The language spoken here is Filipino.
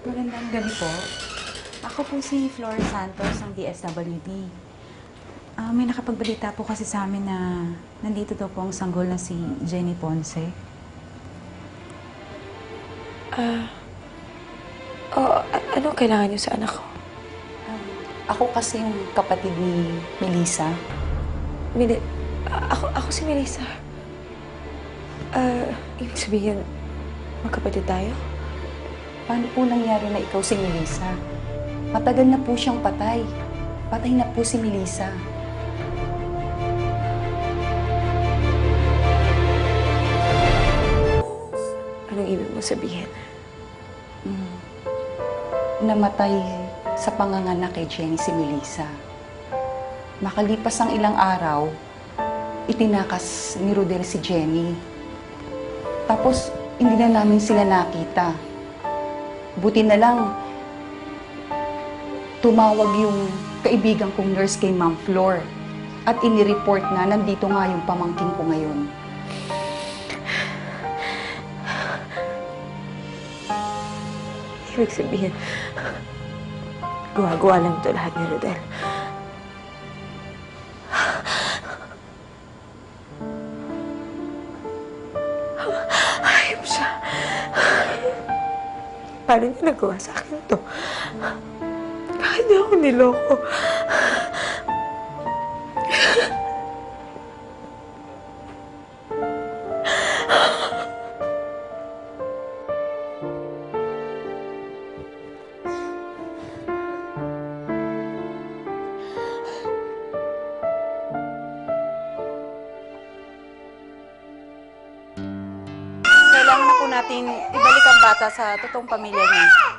Magandang gabi po. Ako po si Flor Santos ng DSWD. Ah, may nakapagbalita po kasi sa amin na nandito daw po ang sanggol na si Jenny Ponce. Ah, oh, a- ano kailangan niyo sa anak ko? Um, ako kasi yung kapatid ni Melissa. Mili, ako, ako si Melissa. Ah, ibig sabihin, magkapatid tayo? Paano po nangyari na ikaw si Melissa? Matagal na po siyang patay. Patay na po si Melissa. Anong ibig mo sabihin? Mm. Namatay sa panganganak kay Jenny si Melissa. Makalipas ang ilang araw, itinakas ni Rodel si Jenny. Tapos, hindi na namin sila nakita. Buti na lang, tumawag yung kaibigan kong nurse kay Ma'am Flor at inireport na nandito nga yung pamangking ko ngayon. Ibig sabihin, gawa-gawa lang ito lahat ni Rodel. Paano niya nagawa sa akin to? Ako niloko? Kailangan na po natin ibalik ang bata sa totoong pamilya niya.